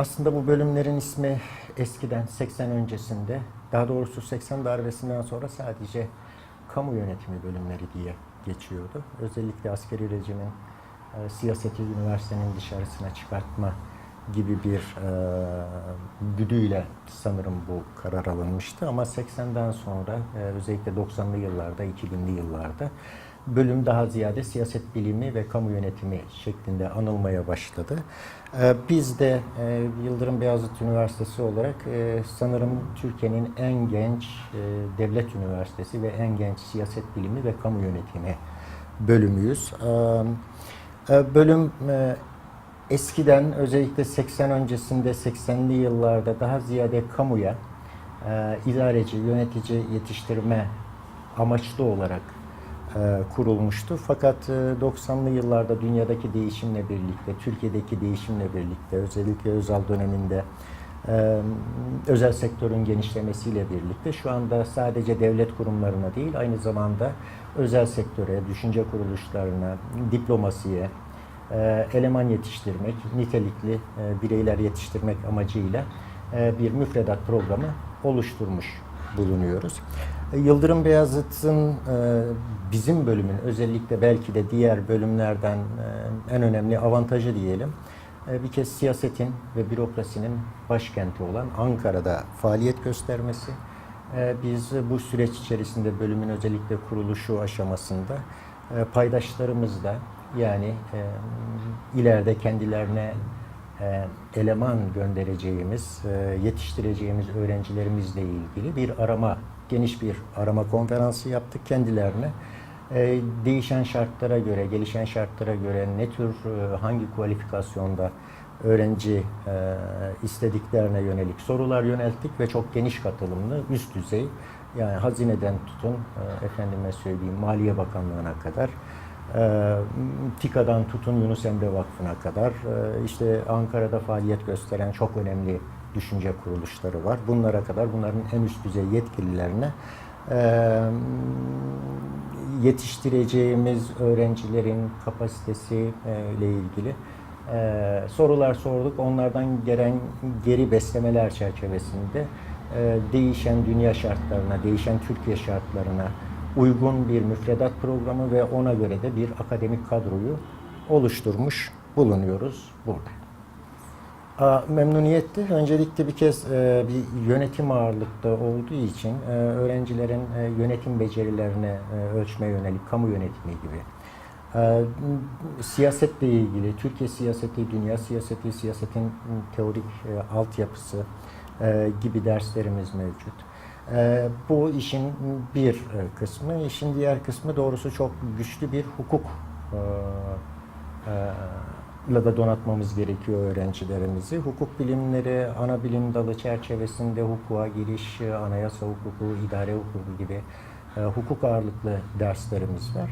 Aslında bu bölümlerin ismi eskiden 80 öncesinde, daha doğrusu 80 darbesinden sonra sadece kamu yönetimi bölümleri diye geçiyordu. Özellikle askeri rejimin e, siyaseti üniversitenin dışarısına çıkartma gibi bir e, güdüyle sanırım bu karar alınmıştı. Ama 80'den sonra e, özellikle 90'lı yıllarda, 2000'li yıllarda bölüm daha ziyade siyaset bilimi ve kamu yönetimi şeklinde anılmaya başladı. E, biz de e, Yıldırım Beyazıt Üniversitesi olarak e, sanırım Türkiye'nin en genç e, devlet üniversitesi ve en genç siyaset bilimi ve kamu yönetimi bölümüyüz. E, e, Bölüm eskiden özellikle 80 öncesinde 80'li yıllarda daha ziyade kamuya idareci, yönetici yetiştirme amaçlı olarak kurulmuştu. Fakat e, 90'lı yıllarda dünyadaki değişimle birlikte, Türkiye'deki değişimle birlikte, özellikle Özal döneminde e, özel sektörün genişlemesiyle birlikte şu anda sadece devlet kurumlarına değil, aynı zamanda özel sektöre, düşünce kuruluşlarına, diplomasiye, e, eleman yetiştirmek, nitelikli e, bireyler yetiştirmek amacıyla e, bir müfredat programı oluşturmuş bulunuyoruz. E, Yıldırım Beyazıt'ın e, bizim bölümün özellikle belki de diğer bölümlerden e, en önemli avantajı diyelim. Bir kez siyasetin ve bürokrasinin başkenti olan Ankara'da faaliyet göstermesi. Biz bu süreç içerisinde bölümün özellikle kuruluşu aşamasında paydaşlarımızla yani ileride kendilerine eleman göndereceğimiz, yetiştireceğimiz öğrencilerimizle ilgili bir arama, geniş bir arama konferansı yaptık kendilerine. E, değişen şartlara göre, gelişen şartlara göre ne tür, e, hangi kualifikasyonda öğrenci e, istediklerine yönelik sorular yönelttik ve çok geniş katılımlı, üst düzey, yani hazineden tutun, e, efendime söyleyeyim, Maliye Bakanlığı'na kadar, e, TİKA'dan tutun Yunus Emre Vakfı'na kadar e, işte Ankara'da faaliyet gösteren çok önemli düşünce kuruluşları var. Bunlara kadar bunların en üst düzey yetkililerine e, yetiştireceğimiz öğrencilerin kapasitesi e, ile ilgili e, sorular sorduk. Onlardan gelen geri beslemeler çerçevesinde değişen dünya şartlarına, değişen Türkiye şartlarına uygun bir müfredat programı ve ona göre de bir akademik kadroyu oluşturmuş bulunuyoruz burada. Memnuniyetti. Öncelikle bir kez e, bir yönetim ağırlıkta olduğu için e, öğrencilerin e, yönetim becerilerini ölçme yönelik kamu yönetimi gibi siyasetle ilgili, Türkiye siyaseti, dünya siyaseti, siyasetin teorik altyapısı gibi derslerimiz mevcut. Bu işin bir kısmı. İşin diğer kısmı doğrusu çok güçlü bir hukuk de donatmamız gerekiyor öğrencilerimizi. Hukuk bilimleri ana bilim dalı çerçevesinde hukuka giriş, anayasa hukuku, idare hukuku gibi e, hukuk ağırlıklı derslerimiz var.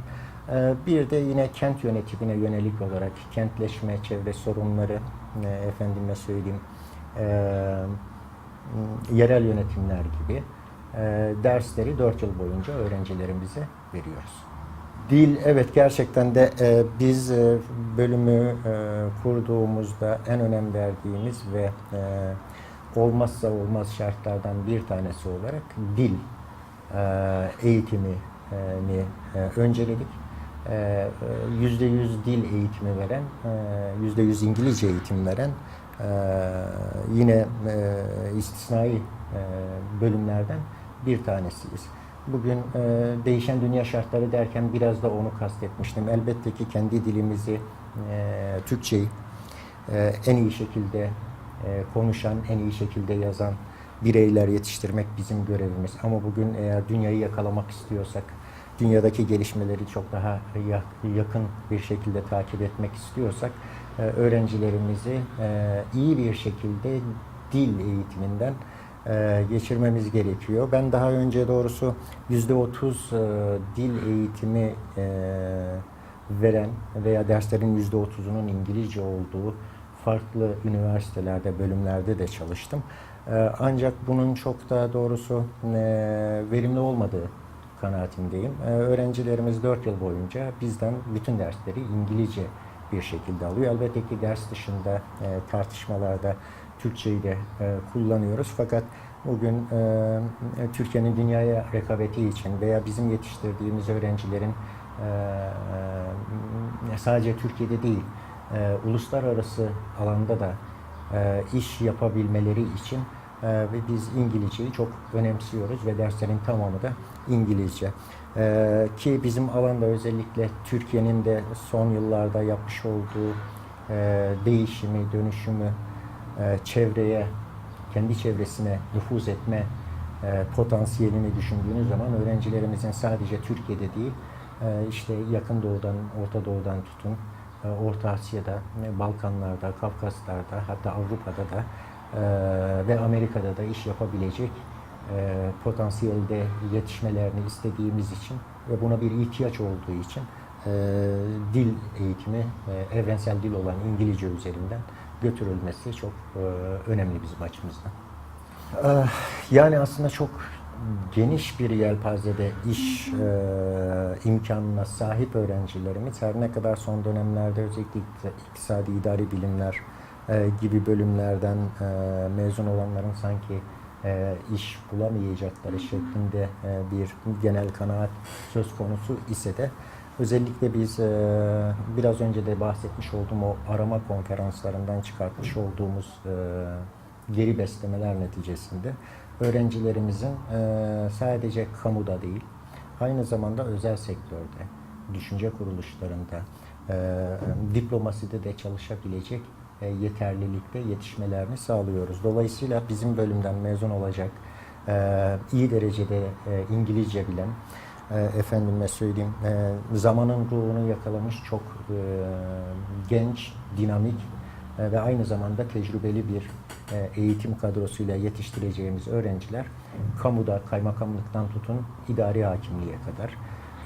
E, bir de yine kent yönetimine yönelik olarak kentleşme, çevre sorunları, e, efendime söyleyeyim, e, yerel yönetimler gibi e, dersleri 4 yıl boyunca öğrencilerimize veriyoruz. Dil evet gerçekten de e, biz e, bölümü e, kurduğumuzda en önem verdiğimiz ve e, olmazsa olmaz şartlardan bir tanesi olarak dil e, eğitimini e, önceledik. E, Yüzde yüz dil eğitimi veren, e, yüzde yüz İngilizce eğitim veren e, yine e, istisnai e, bölümlerden bir tanesiyiz. Bugün e, değişen dünya şartları derken biraz da onu kastetmiştim. Elbette ki kendi dilimizi, e, Türkçeyi e, en iyi şekilde e, konuşan, en iyi şekilde yazan bireyler yetiştirmek bizim görevimiz. Ama bugün eğer dünyayı yakalamak istiyorsak, dünyadaki gelişmeleri çok daha yak- yakın bir şekilde takip etmek istiyorsak, e, öğrencilerimizi e, iyi bir şekilde dil eğitiminden geçirmemiz gerekiyor. Ben daha önce doğrusu yüzde otuz e, dil eğitimi e, veren veya derslerin yüzde otuzunun İngilizce olduğu farklı üniversitelerde, bölümlerde de çalıştım. E, ancak bunun çok da doğrusu e, verimli olmadığı kanaatindeyim. E, öğrencilerimiz 4 yıl boyunca bizden bütün dersleri İngilizce bir şekilde alıyor. Elbette ki ders dışında e, tartışmalarda Türkçeyi de e, kullanıyoruz. Fakat bugün e, Türkiye'nin dünyaya rekabeti için veya bizim yetiştirdiğimiz öğrencilerin e, sadece Türkiye'de değil, e, uluslararası alanda da e, iş yapabilmeleri için e, ve biz İngilizceyi çok önemsiyoruz ve derslerin tamamı da İngilizce. E, ki bizim alanda özellikle Türkiye'nin de son yıllarda yapmış olduğu e, değişimi, dönüşümü, e, çevreye, kendi çevresine nüfuz etme e, potansiyelini düşündüğünüz zaman öğrencilerimizin sadece Türkiye'de değil, e, işte yakın doğudan, Orta Doğu'dan tutun, e, Orta Asya'da, e, Balkanlarda, Kafkaslar'da, hatta Avrupa'da da e, ve Amerika'da da iş yapabilecek e, potansiyelde yetişmelerini istediğimiz için ve buna bir ihtiyaç olduğu için e, dil eğitimi, e, evrensel dil olan İngilizce üzerinden götürülmesi çok e, önemli bizim açımızdan. Eh, Yani aslında çok geniş bir yelpazede iş e, imkanına sahip öğrencilerimiz her ne kadar son dönemlerde özellikle iktisadi idari bilimler e, gibi bölümlerden e, mezun olanların sanki e, iş bulamayacakları şeklinde e, bir genel kanaat söz konusu ise de özellikle biz biraz önce de bahsetmiş olduğum o arama konferanslarından çıkartmış olduğumuz geri beslemeler neticesinde öğrencilerimizin sadece kamuda değil, aynı zamanda özel sektörde, düşünce kuruluşlarında, diplomaside de çalışabilecek yeterlilikte yetişmelerini sağlıyoruz. Dolayısıyla bizim bölümden mezun olacak, iyi derecede İngilizce bilen, e, efendime söyleyeyim, e, zamanın ruhunu yakalamış çok e, genç, dinamik e, ve aynı zamanda tecrübeli bir e, eğitim kadrosuyla yetiştireceğimiz öğrenciler kamuda, kaymakamlıktan tutun idari hakimliğe kadar,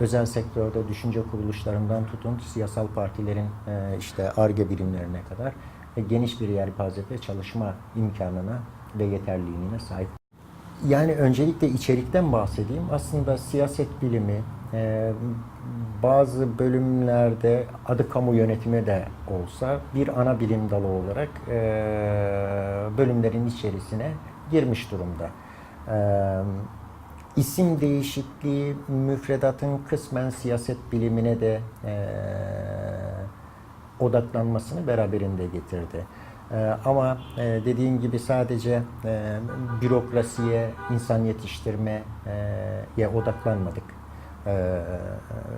özel sektörde düşünce kuruluşlarından tutun siyasal partilerin e, işte ARGE birimlerine kadar ve geniş bir yelpazede çalışma imkanına ve yeterliliğine sahip. Yani öncelikle içerikten bahsedeyim. Aslında siyaset bilimi e, bazı bölümlerde adı kamu yönetimi de olsa bir ana bilim dalı olarak e, bölümlerin içerisine girmiş durumda. E, isim değişikliği müfredatın kısmen siyaset bilimine de e, odaklanmasını beraberinde getirdi. Ee, ama e, dediğim gibi sadece e, bürokrasiye, insan yetiştirmeye odaklanmadık. Ee,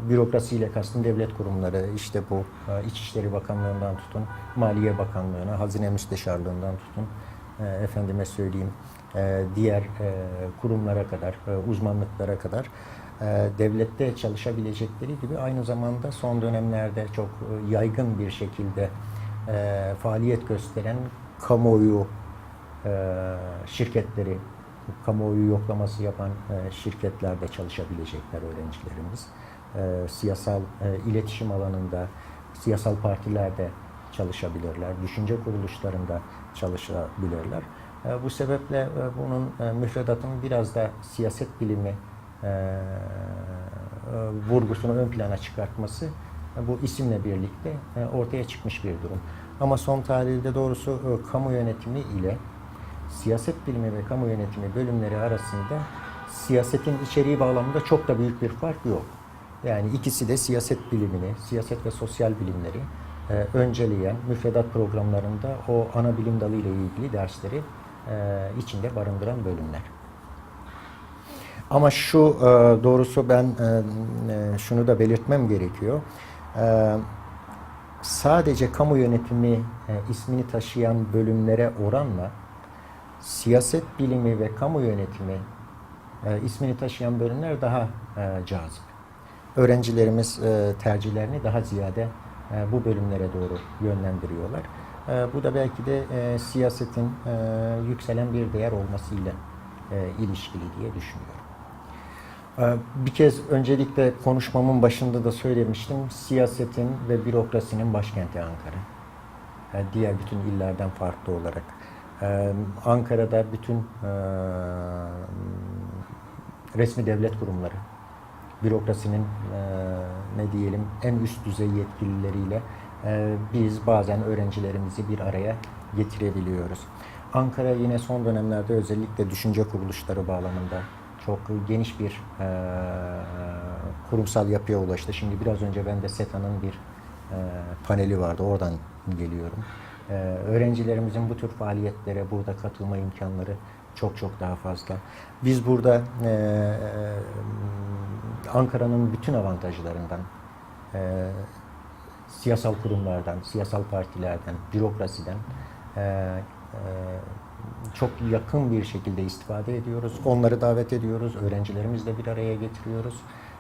bürokrasiyle kastım devlet kurumları, işte bu e, İçişleri Bakanlığı'ndan tutun, Maliye Bakanlığı'na, Hazine Müsteşarlığı'ndan tutun, e, efendime söyleyeyim, diğer kurumlara kadar, uzmanlıklara kadar devlette çalışabilecekleri gibi aynı zamanda son dönemlerde çok yaygın bir şekilde e, faaliyet gösteren kamuoyu e, şirketleri, kamuoyu yoklaması yapan e, şirketlerde çalışabilecekler öğrencilerimiz. E, siyasal e, iletişim alanında, siyasal partilerde çalışabilirler, düşünce kuruluşlarında çalışabilirler. E, bu sebeple e, bunun e, müfredatın biraz da siyaset bilimi e, e, vurgusunu ön plana çıkartması bu isimle birlikte e, ortaya çıkmış bir durum. Ama son tahlilde doğrusu e, kamu yönetimi ile siyaset bilimi ve kamu yönetimi bölümleri arasında siyasetin içeriği bağlamında çok da büyük bir fark yok. Yani ikisi de siyaset bilimini, siyaset ve sosyal bilimleri e, önceleyen müfredat programlarında o ana bilim dalı ile ilgili dersleri e, içinde barındıran bölümler. Ama şu doğrusu ben şunu da belirtmem gerekiyor. E, sadece kamu yönetimi e, ismini taşıyan bölümlere oranla siyaset bilimi ve kamu yönetimi e, ismini taşıyan bölümler daha e, cazip. Öğrencilerimiz e, tercihlerini daha ziyade bu bölümlere doğru yönlendiriyorlar. Bu da belki de siyasetin yükselen bir değer olmasıyla e, ilişkili diye düşünüyorum. Ee, Bir kez öncelikle konuşmamın başında da söylemiştim. Siyasetin ve bürokrasinin başkenti Ankara. Yani diğer bütün illerden farklı olarak. Ee, Ankara'da bütün resmi devlet kurumları, bürokrasinin ne diyelim en üst düzey yetkilileriyle biz bazen öğrencilerimizi bir araya getirebiliyoruz. Ankara yine son dönemlerde özellikle düşünce kuruluşları bağlamında çok geniş bir e, kurumsal yapıya ulaştı. Şimdi biraz önce ben de SETA'nın bir e, paneli vardı. Oradan geliyorum. E, öğrencilerimizin bu tür faaliyetlere burada katılma imkanları çok çok daha fazla. Biz burada e, Ankara'nın bütün avantajlarından e, siyasal kurumlardan, siyasal partilerden, bürokrasiden e, e, çok yakın bir şekilde istifade ediyoruz. Onları davet ediyoruz, öğrencilerimizle bir araya getiriyoruz.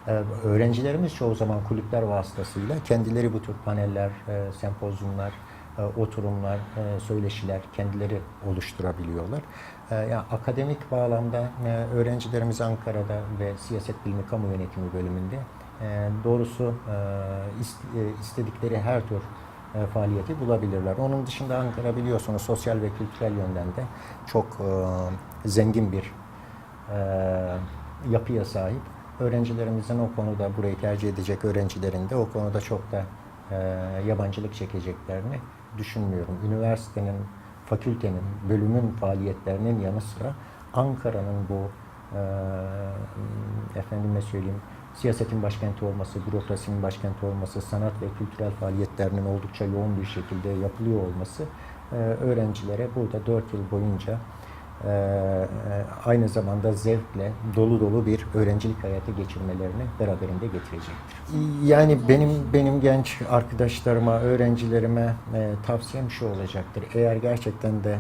E, öğrencilerimiz çoğu zaman kulüpler vasıtasıyla kendileri bu tür paneller, e, sempozyumlar, e, oturumlar, e, söyleşiler kendileri oluşturabiliyorlar. E, yani akademik bağlamda e, öğrencilerimiz Ankara'da ve siyaset bilimi kamu yönetimi bölümünde e, doğrusu e, ist- e, istedikleri her tür e, faaliyeti bulabilirler. Onun dışında Ankara biliyorsunuz sosyal ve kültürel yönden de çok e, zengin bir e, yapıya sahip. Öğrencilerimizin o konuda burayı tercih edecek öğrencilerin de o konuda çok da e, yabancılık çekeceklerini düşünmüyorum. Üniversitenin, fakültenin, bölümün faaliyetlerinin yanı sıra Ankara'nın bu e, efendime söyleyeyim siyasetin başkenti olması, bürokrasinin başkenti olması, sanat ve kültürel faaliyetlerinin oldukça yoğun bir şekilde yapılıyor olması e, öğrencilere burada 4 yıl boyunca e, e, aynı zamanda zevkle dolu dolu bir öğrencilik hayatı geçirmelerini beraberinde getirecektir. Yani benim benim genç arkadaşlarıma, öğrencilerime tavsiyem şu olacaktır. Eğer gerçekten de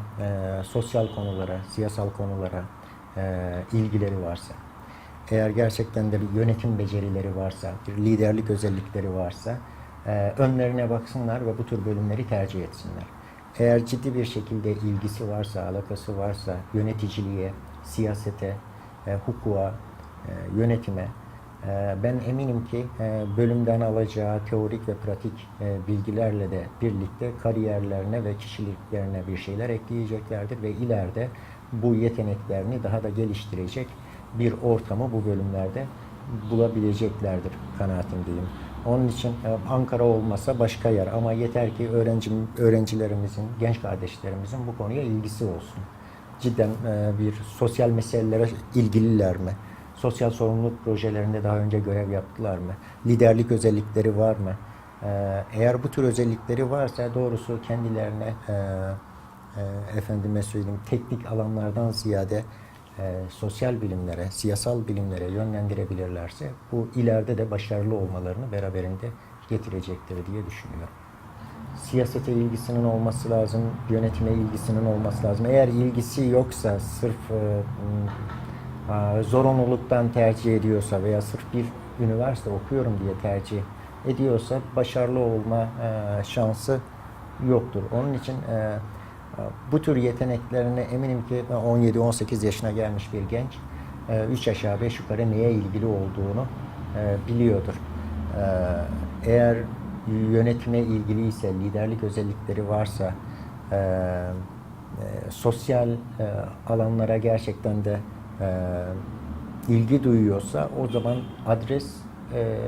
sosyal konulara, siyasal konulara ilgileri varsa, eğer gerçekten de bir yönetim becerileri varsa, bir liderlik özellikleri varsa e, önlerine baksınlar ve bu tür bölümleri tercih etsinler. Eğer ciddi bir şekilde ilgisi varsa, alakası varsa yöneticiliğe, siyasete, e, hukuka, e, yönetime e, ben eminim ki e, bölümden alacağı teorik ve pratik e, bilgilerle de birlikte kariyerlerine ve kişiliklerine bir şeyler ekleyeceklerdir ve ileride bu yeteneklerini daha da geliştirecek bir ortamı bu bölümlerde bulabileceklerdir kanaatindeyim. Onun için e, Ankara olmasa başka yer ama yeter ki öğrenci öğrencilerimizin, genç kardeşlerimizin bu konuya ilgisi olsun. Cidden e, bir sosyal meselelere ilgililer mi? Sosyal sorumluluk projelerinde daha önce görev yaptılar mı? Liderlik özellikleri var mı? E, Eğer bu tür özellikleri varsa doğrusu kendilerine efendime söyleyeyim teknik alanlardan ziyade e, sosyal bilimlere, siyasal bilimlere yönlendirebilirlerse bu ileride de başarılı olmalarını beraberinde getirecektir diye düşünüyorum. Siyasete ilgisinin olması lazım, yönetime ilgisinin olması lazım. Eğer ilgisi yoksa, sırf e, a, zorunluluktan tercih ediyorsa veya sırf bir üniversite okuyorum diye tercih ediyorsa başarılı olma e, şansı yoktur. Onun için e, bu tür yeteneklerini eminim ki 17-18 yaşına gelmiş bir genç 3 aşağı 5 yukarı neye ilgili olduğunu e, biliyordur. E, Eğer yönetime ilgiliyse, liderlik özellikleri varsa, e, e, sosyal e, alanlara gerçekten de e, ilgi duyuyorsa o zaman adres e,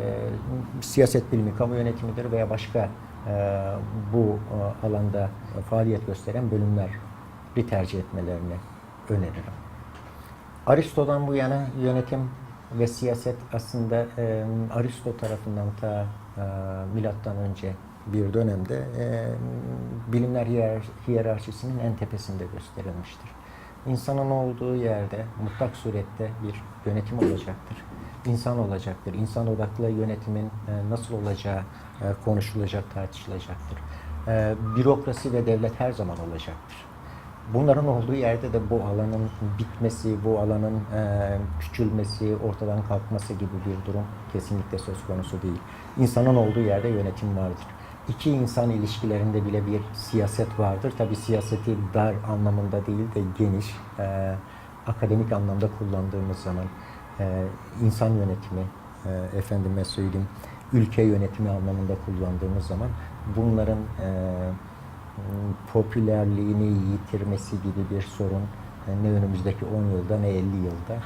siyaset bilimi, kamu yönetimidir veya başka e, bu e, alanda faaliyet gösteren bölümler bir tercih etmelerini öneririm. Aristo'dan bu yana yönetim ve siyaset aslında e, Aristo tarafından ta e, milattan önce bir dönemde e, bilimler hiyer, hiyerarşisinin en tepesinde gösterilmiştir. İnsanın olduğu yerde mutlak surette bir yönetim olacaktır. İnsan olacaktır. İnsan odaklı yönetimin e, nasıl olacağı e, konuşulacak, tartışılacaktır. E, bürokrasi ve devlet her zaman olacaktır. Bunların olduğu yerde de bu alanın bitmesi, bu alanın e, küçülmesi, ortadan kalkması gibi bir durum kesinlikle söz konusu değil. İnsanın olduğu yerde yönetim vardır. İki insan ilişkilerinde bile bir siyaset vardır. Tabi siyaseti dar anlamında değil de geniş, e, akademik anlamda kullandığımız zaman e, insan yönetimi, e, efendime söyleyeyim, ülke yönetimi anlamında kullandığımız zaman bunların e, popülerliğini yitirmesi gibi bir sorun e, ne önümüzdeki 10 yılda ne 50 yılda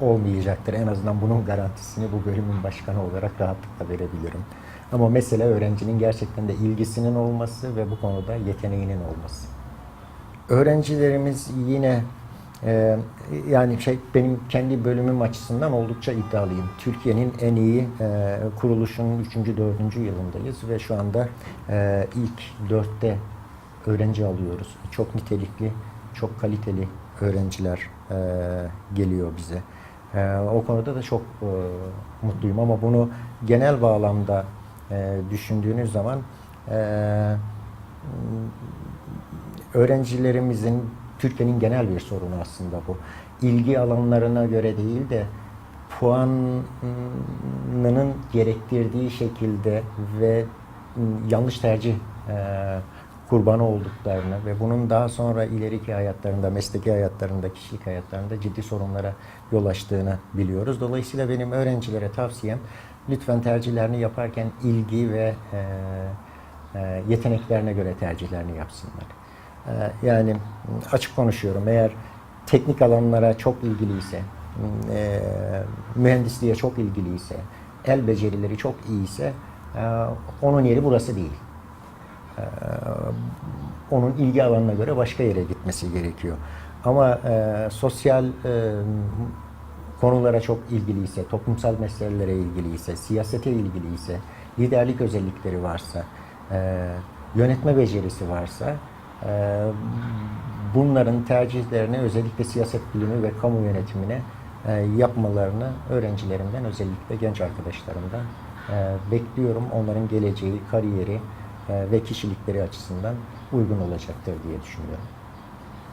olmayacaktır. En azından bunun garantisini bu bölümün başkanı olarak rahatlıkla verebilirim. Ama mesele öğrencinin gerçekten de ilgisinin olması ve bu konuda yeteneğinin olması. öğrencilerimiz yine e, yani şey benim kendi bölümüm açısından oldukça iddialıyım. Türkiye'nin en iyi e, kuruluşunun 3. 4. yılındayız ve şu anda e, ilk dörtte öğrenci alıyoruz. Çok nitelikli, çok kaliteli öğrenciler e, geliyor bize. E, o konuda da çok e, mutluyum ama bunu genel bağlamda e, düşündüğünüz zaman e, öğrencilerimizin Türkiye'nin genel bir sorunu aslında bu. İlgi alanlarına göre değil de puanının gerektirdiği şekilde ve yanlış tercih e, kurbanı olduklarını ve bunun daha sonra ileriki hayatlarında, mesleki hayatlarında, kişilik hayatlarında ciddi sorunlara yol açtığını biliyoruz. Dolayısıyla benim öğrencilere tavsiyem lütfen tercihlerini yaparken ilgi ve e, e, yeteneklerine göre tercihlerini yapsınlar. E, yani açık konuşuyorum eğer teknik alanlara çok ilgiliyse, e, mühendisliğe çok ilgiliyse, el becerileri çok iyiyse e, onun yeri burası değil. E, onun ilgi alanına göre başka yere gitmesi gerekiyor. Ama e, sosyal e, konulara çok ilgiliyse, toplumsal meselelere ilgiliyse, siyasete ilgiliyse, liderlik özellikleri varsa, e, yönetme becerisi varsa, e, bunların tercihlerini özellikle siyaset bilimi ve kamu yönetimine e, yapmalarını öğrencilerimden, özellikle genç arkadaşlarımdan e, bekliyorum. Onların geleceği, kariyeri e, ve kişilikleri açısından uygun olacaktır diye düşünüyorum.